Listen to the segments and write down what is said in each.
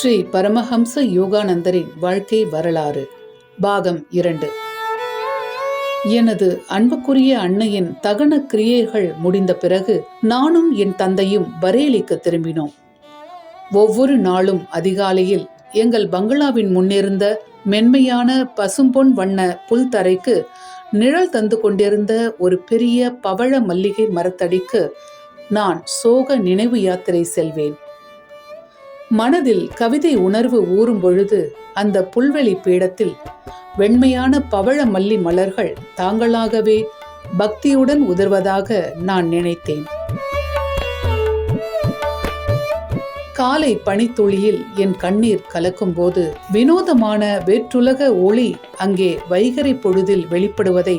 ஸ்ரீ பரமஹம்ச யோகானந்தரின் வாழ்க்கை வரலாறு பாகம் இரண்டு. எனது அன்புக்குரிய அன்னையின் தகன கிரியைகள் முடிந்த பிறகு நானும் என் தந்தையும் பரேலிக்கு திரும்பினோம். ஒவ்வொரு நாளும் அதிகாலையில் எங்கள் பங்களாவின் முன்னிருந்த மென்மையான பசும்பொன் வண்ண புல்தரைக்கு நிழல் தந்து கொண்டிருந்த ஒரு பெரிய பவழ மல்லிகை மரத்தடிக்கு நான் சோக நினைவு யாத்திரை செல்வேன். மனதில் கவிதை உணர்வு ஊறும் பொழுது அந்த புல்வெளி பீடத்தில் வெண்மையான பவழ மல்லி மலர்கள் தாங்களாகவே பக்தியுடன் உதர்வதாக நான் நினைத்தேன். காலை பனித்துளியில் என் கண்ணீர் கலக்கும்போது வினோதமான வேற்றுலக ஒளி அங்கே வைகரை பொழுதில் வெளிப்படுவதை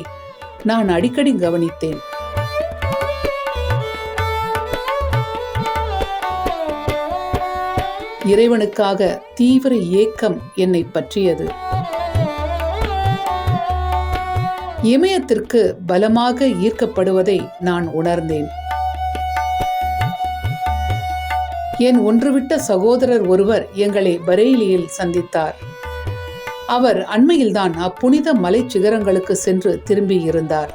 நான் அடிக்கடி கவனித்தேன். இறைவனுக்காக தீவிர ஏக்கம் என்னை பற்றியது. இமயத்திற்கு பலமாக ஈர்க்கப்படுவதை நான் உணர்ந்தேன். என் ஒன்றுவிட்ட சகோதரர் ஒருவர் எங்களை பரேலியில் சந்தித்தார். அவர் அண்மையில்தான் அப்புனித மலைச் சிகரங்களுக்கு சென்று திரும்பியிருந்தார்.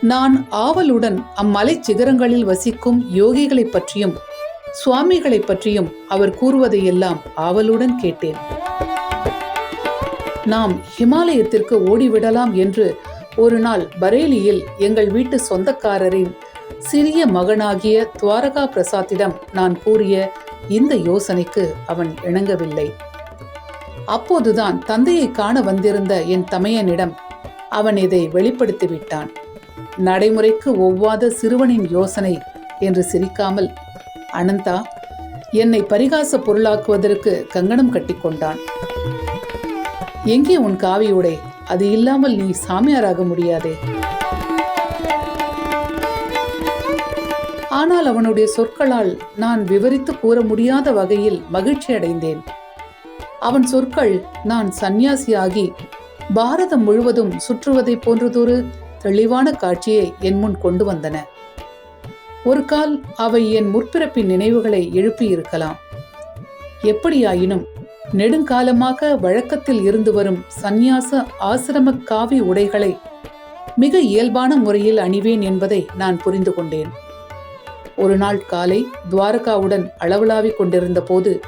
நான் ஆவலுடன் அம்மலைச் சிகரங்களில் வசிக்கும் யோகிகளை பற்றியும் சுவாமிகளை பற்றியும் அவர் கூறுவதையெல்லாம் ஆவலுடன் கேட்டேன். நாம் ஹிமாலயத்திற்கு ஓடிவிடலாம் என்று ஒரு நாள் பரேலியில் எங்கள் வீட்டு சொந்தக்காரரின் சிறிய மகனாகிய துவாரகா பிரசாத்திடம் நான் கூறிய இந்த யோசனைக்கு அவன் இணங்கவில்லை. அப்போதுதான் தந்தையை காண வந்திருந்த என் தமையனிடம் அவன் இதை வெளிப்படுத்தி விட்டான் நடைமுறைக்கு ஒவ்வாத சிறுவனின் யோசனை என்று சிரிக்காமல் அனந்தா என்னை பரிகாச பொருளாக்குவதற்கு கங்கணம் கட்டிக்கொண்டான் எங்கே உன் காவி உடை அது இல்லாமல் நீ சாமியாராக முடியாதே. ஆனால் அவனுடைய சொற்களால் நான் விவரித்து கூற முடியாத வகையில் மகிழ்ச்சி அடைந்தேன். அவன் சொற்கள் நான் சந்நியாசியாகி பாரதம் முழுவதும் சுற்றுவதை போன்றதொரு தெளிவான காட்சியை என் முன் கொண்டு வந்தன. ஒரு கால் அவை என் முற்பிறப்பின் நினைவுகளை எழுப்பியிருக்கலாம். எப்படியாயினும் நெடுங்காலமாக வழக்கத்தில் இருந்து வரும் சந்நியாச ஆசிரம காவி உடைகளை மிக இயல்பான முறையில் அணிவேன் என்பதை நான் புரிந்து கொண்டேன். ஒரு நாள் காலை துவாரகாவுடன் அளவலாவிக் கொண்டிருந்த போது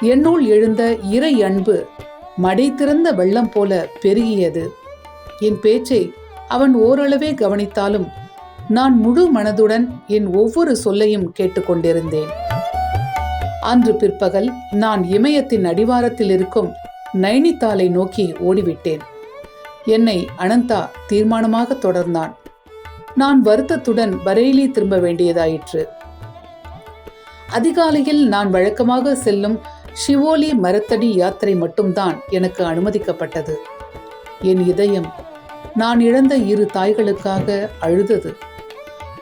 என்னுள் எழுந்த இறை அன்பு மடை திறந்த வெள்ளம் போல பெருகியது. என் பேச்சை அவன் ஓரளவே கவனித்தாலும் நான் முழு மனதுடன் என் ஒவ்வொரு சொல்லையும் கேட்டுக்கொண்டிருந்தேன். அன்று பிற்பகல் நான் இமயத்தின் அடிவாரத்தில் இருக்கும் நைனித்தாலை நோக்கி ஓடிவிட்டேன். என்னை அனந்தா தீர்மானமாக தொடர்ந்தான். நான் வருத்தத்துடன் பரேலி திரும்ப வேண்டியதாயிற்று. அதிகாலையில் நான் வழக்கமாக செல்லும் ஷிவோலி மரத்தடி யாத்திரை மட்டும்தான் எனக்கு அனுமதிக்கப்பட்டது. என் இதயம் நான் இழந்த இரு தாய்களுக்காக அழுதது.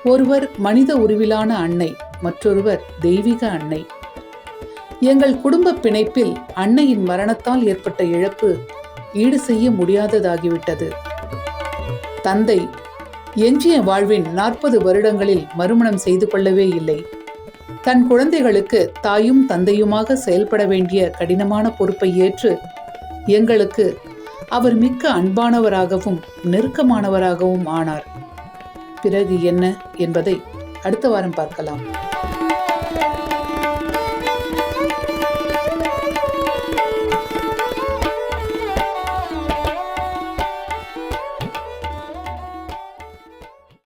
ஒருவர் மனித உருவிலான அன்னை மற்றொருவர் தெய்வீக அன்னை. எங்கள் குடும்ப பிணைப்பில் அன்னையின் மரணத்தால் ஏற்பட்ட இழப்பு ஈடு செய்ய முடியாததாகிவிட்டது. தந்தை எஞ்சிய வாழ்வின் நாற்பது வருடங்களில் மறுமணம் செய்து கொள்ளவே இல்லை. தன் குழந்தைகளுக்கு தாயும் தந்தையுமாக செயல்பட வேண்டிய கடினமான பொறுப்பை ஏற்று எங்களுக்கு அவர் மிக்க அன்பானவராகவும் நெருக்கமானவராகவும் ஆனார். பிறகு என்ன என்பதை அடுத்த வாரம் பார்க்கலாம்.